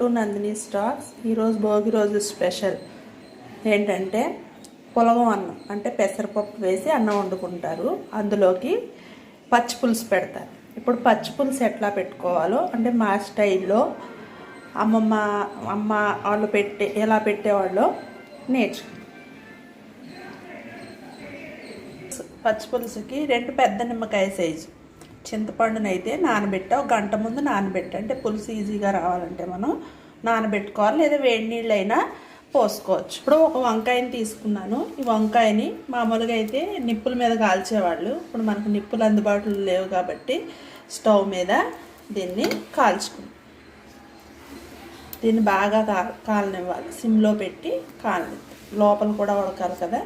To Nandini stocks ఈరోజు భోగి రోజు special. ఏంటంటే పులగం అన్నం అంటే పెసరపప్పు వేసి అన్నం వండుకుంటారు. అందులోకి పచ్చి పులుసు పెడతారు. ఇప్పుడు పచ్చి పులుసు ఎట్లా పెట్టుకోవాలో అంటే మా స్టైల్లో అమ్మమ్మ అమ్మ వాళ్ళు పెట్టే ఎలా పెట్టేవాళ్ళో నేర్చుకున్నాం పచ్చి పులుసుకి రెండు పెద్ద నిమ్మకాయ సైజు. చింతపండునైతే నానబెట్టా. ఒక గంట ముందు నానబెట్టా. అంటే పులుసు ఈజీగా రావాలంటే మనం నానబెట్టుకోవాలి. లేదా వేడి నీళ్ళైనా పోసుకోవచ్చు. ఇప్పుడు ఒక వంకాయని తీసుకున్నాను. ఈ వంకాయని మామూలుగా అయితే నిప్పుల మీద కాల్చేవాళ్ళు. ఇప్పుడు మనకు నిప్పులు అందుబాటులో లేవు కాబట్టి స్టవ్ మీద దీన్ని కాల్చుకున్నాం దీన్ని బాగా కా కాలనివ్వాలి. సిమ్లో పెట్టి కాలని లోపల కూడా ఉడకాలి కదా.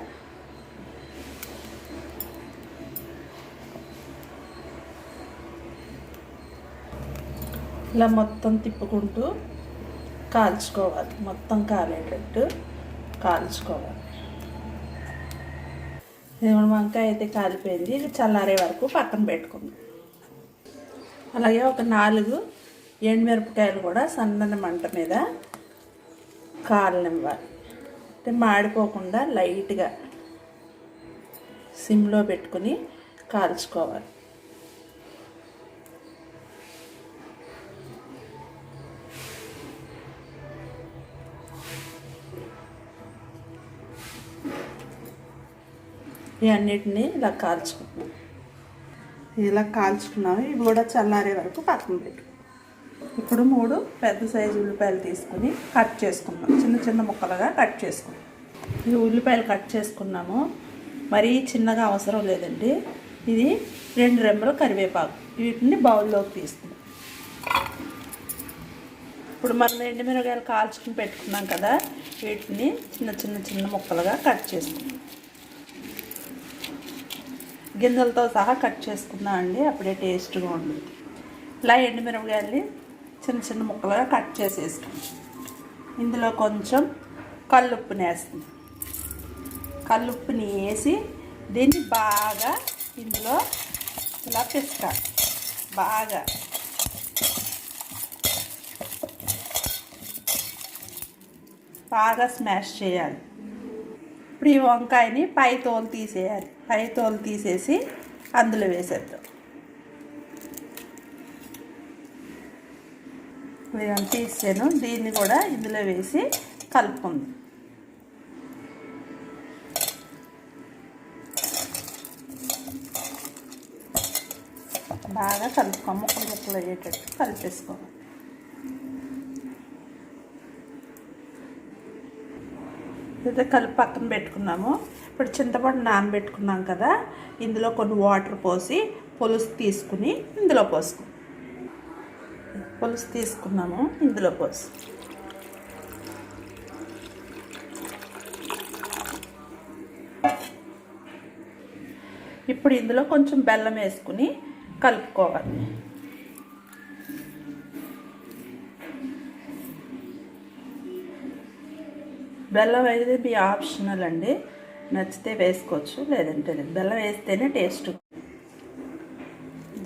ఇలా మొత్తం తిప్పుకుంటూ కాల్చుకోవాలి. మొత్తం కాలేటట్టు కాల్చుకోవాలి. దేవుడి వంకాయ అయితే కాలిపోయింది. ఇది చల్లారే వరకు పక్కన పెట్టుకుందాం. అలాగే ఒక నాలుగు ఎండుమిరపకాయలు కూడా సన్నని మంట మీద కాలనివ్వాలి. అంటే మాడిపోకుండా లైట్గా సిమ్లో పెట్టుకుని కాల్చుకోవాలి. ఇవన్నిటిని ఇలా కాల్చుకుంటున్నాం. ఇలా కాల్చుకున్నాము. ఇవి కూడా చల్లారే వరకు పక్కన పెట్టు. ఇప్పుడు మూడు పెద్ద సైజు ఉల్లిపాయలు తీసుకుని కట్ చేసుకున్నాం చిన్న చిన్న ముక్కలుగా కట్ చేసుకున్నాం ఈ ఉల్లిపాయలు కట్ చేసుకున్నాము. మరీ చిన్నగా అవసరం లేదండి. ఇది రెండు రెమ్మలు కరివేపాకు. వీటిని బౌల్లోకి తీసుకున్నాం ఇప్పుడు మనం ఎండుమిరగాయలు కాల్చుకుని పెట్టుకున్నాం కదా వీటిని చిన్న చిన్న చిన్న ముక్కలుగా కట్ చేసుకున్నాం గింజలతో సహా కట్ చేసుకున్నా అండి అప్పుడే టేస్ట్గా ఉంటుంది ఇలా ఎండుమిరపకాయల్ని చిన్న చిన్న ముక్కలుగా కట్ చేసేసుకుని ఇందులో కొంచెం కల్లుప్పుని వేస్తుంది కల్లుప్పుని వేసి దీన్ని బాగా ఇందులో ఇలా పిసకాలి. బాగా. బాగా స్మాష్ చేయాలి. ఇప్పుడు ఈ వంకాయని పై తోలు తీసేయాలి. పై తోలు తీసేసి అందులో వేసేద్దాం. తీసాను దీన్ని కూడా ఇందులో వేసి కలుపుకుందాం. బాగా కలుపుకోము ముక్కలు ముక్కలు అయ్యేటట్టు కలిపేసుకోవాలి. ఇదైతే కలిపి పక్కన పెట్టుకున్నాము. ఇప్పుడు చింతపండు నానబెట్టుకున్నాం కదా ఇందులో కొన్ని వాటర్ పోసి పులుసు తీసుకుని ఇందులో పోసుకు. పులుసు తీసుకున్నాము ఇందులో పోసి. ఇప్పుడు ఇందులో కొంచెం బెల్లం వేసుకుని కలుపుకోవాలి. బెల్లం అయితే మీ ఆప్షనల్ అండి. నచ్చితే వేసుకోవచ్చు లేదంటే లేదు. బెల్లం వేస్తేనే టేస్ట్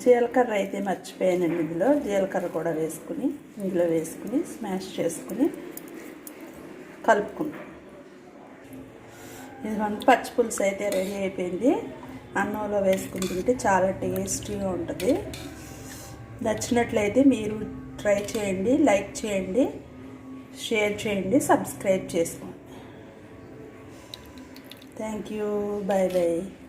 జీలకర్ర అయితే మర్చిపోయానండి ఇందులో. జీలకర్ర కూడా వేసుకుని ఇందులో వేసుకుని స్మాష్ చేసుకుని కలుపుకుంటాం ఇది పచ్చి పులుసు అయితే రెడీ అయిపోయింది. అన్నంలో వేసుకుని తింటే చాలా టేస్టీగా ఉంటుంది. నచ్చినట్లయితే మీరు ట్రై చేయండి లైక్ చేయండి షేర్ చేయండి సబ్స్క్రైబ్ చేసుకోండి. Thank you. Bye bye.